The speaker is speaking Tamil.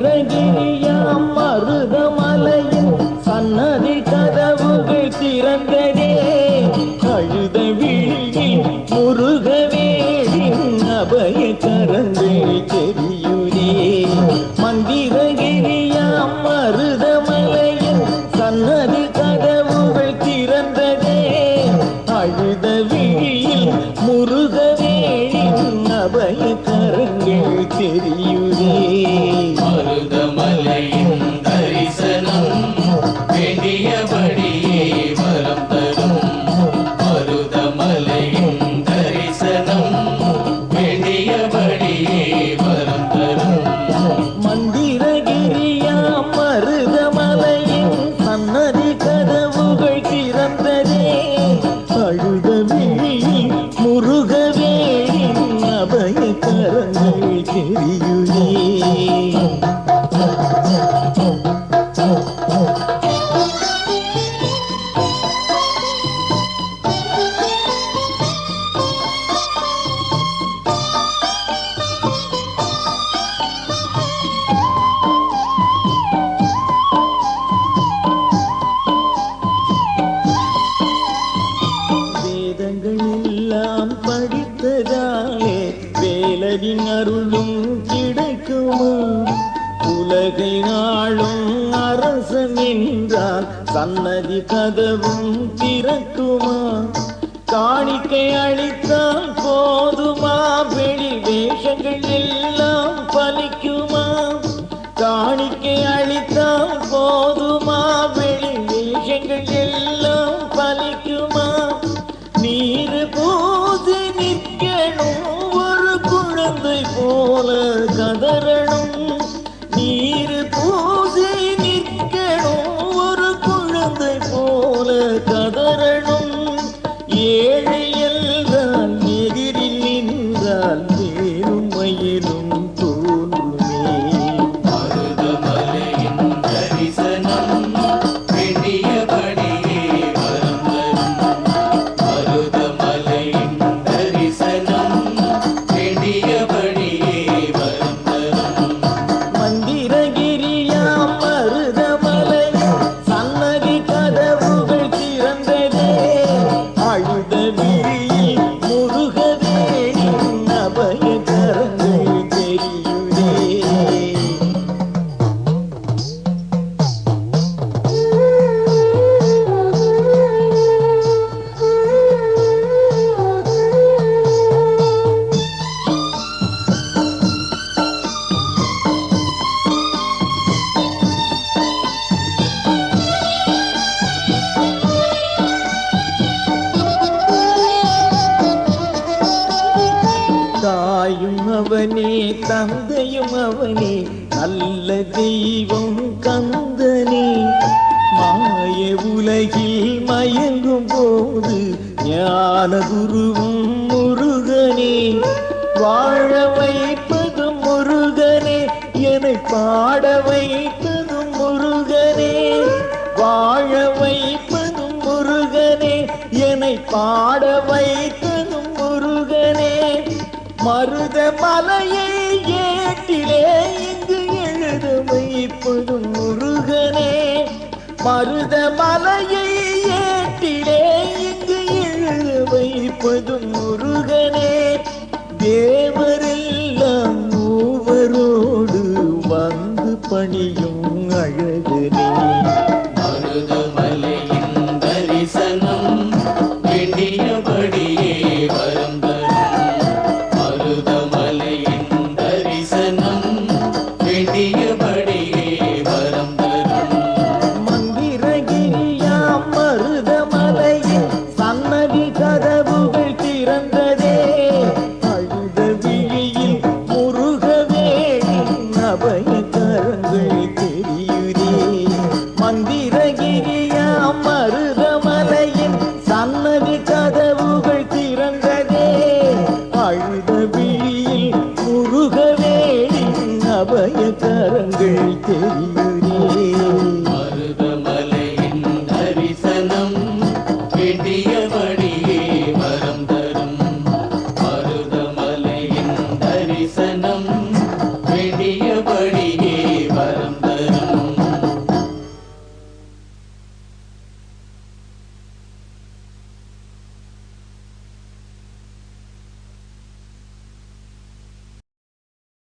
மந்திரகிரியாம் மருதமலையின் சன்னதி கதவுகள் திறந்ததே. கழுத விழியில் முருகவேடின் அபய கரங்கள் தெரியுதே மந்திரகிரியாம் மருதமலையின் சன்னதி கதவுகள் திறந்ததே. அழுத விழியில் முருகவேடின் அபய கரங்கள் தெரியும் கரங்கள் நிலவின் அருளும் கிடைக்குமா? உலகை நாளும் அரசன் என்றால் சன்னதி கதவும் திறக்குமா? காணிக்கை அளித்தால் போதுமா? வெளி வேஷங்கள் எல்லாம் பலிக்குமா? காணிக்கை அளித்தால் போல கதறணும் தாயும் அவனே தந்தையும் அவனே நல்ல தெய்வம் கந்தனே. மாய உலகில் மயங்கும் போது ஞான குருவும் முருகனே. வாழ வைப்பதும் முருகனே என்னை பாட வைப்பதும் முருகனே. வாழ வைப்பதும் முருகனே என்னை பாட வை மருத மலையை ஏட்டிலே இங்கு எழுத வைப்பதும் முருகனே. மருத மலையை ஏட்டிலே இங்கு எழுத வைப்பதும் முருகனே. தேவரெல்லாம் மூவரோடு வந்து பணியும் அழகனே. மருத மருதமலையின் தரிசனம் வேண்டியபடியே வரம் தரும். மந்திரகிரியாம் மருதமலையின் சன்னதி கதவுகள் திறந்ததே. அழுத விழியில் கரங்கள் தெரியுதே. மந்திரகிரியாம் அபய கரங்கள் தெரியுதே